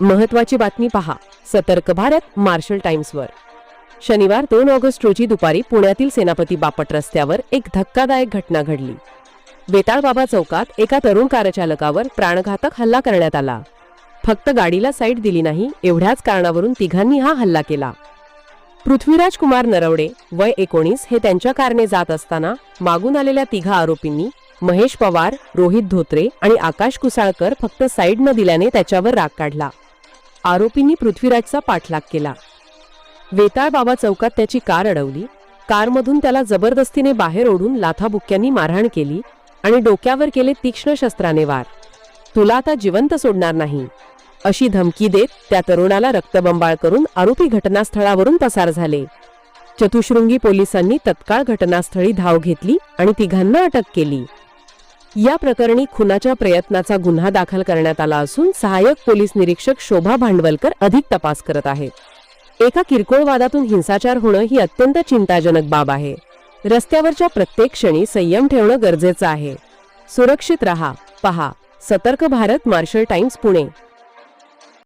महत्वाची बातमी पहा. सतर्क भारत मार्शल टाइम्सवर. शनिवार दोन ऑगस्ट रोजी दुपारी पुण्यातील सेनापती बापट रस्त्यावर एक धक्कादायक घटना घडली. वेताळबाबा चौकात एका तरुण कारचालकावर प्राणघातक हल्ला करण्यात आला. फक्त गाडीला साईड दिली नाही एवढ्याच कारणावरून तिघांनी हा हल्ला केला. पृथ्वीराज कुमार नरवडे वय एकोणीस हे त्यांच्या कारने जात असताना मागून आलेल्या तिघा आरोपींनी महेश पवार रोहित धोत्रे आणि आकाश कुसाळकर फक्त साईड न दिल्याने त्याच्यावर राग काढला. आरोपींनी पृथ्वीराजचा पाठलाग केला. वेताळ बाबा चौकात त्याची कार अडवली. कारमधून त्याला जबरदस्तीने बाहेर ओढून लाथाबुक्क्यांनी मारहाण केली आणि डोक्यावर केले तीक्ष्ण शस्त्राने वार. तुला आता जिवंत सोडणार नाही. अशी धमकी देत त्या तरुणाला रक्तबंबाळ करून आरोपी घटनास्थळावरून पसार झाले. चतुशृंगी पोलिसांनी तत्काळ घटनास्थळी धाव घेतली आणि तिघांना अटक केली. या प्रकरणी खुनाच्या प्रयत्नाचा गुन्हा दाखल करण्यात आला असून सहाय्यक पोलीस निरीक्षक शोभा भांडवलकर अधिक तपास करत आहेत. एका किरकोळ वादातून हिंसाचार होणं ही अत्यंत चिंताजनक बाब आहे. रस्त्यावरच्या प्रत्येक क्षणी संयम ठेवणं गरजेचं आहे. सुरक्षित रहा पहा. सतर्क भारत मार्शल टाइम्स पुणे.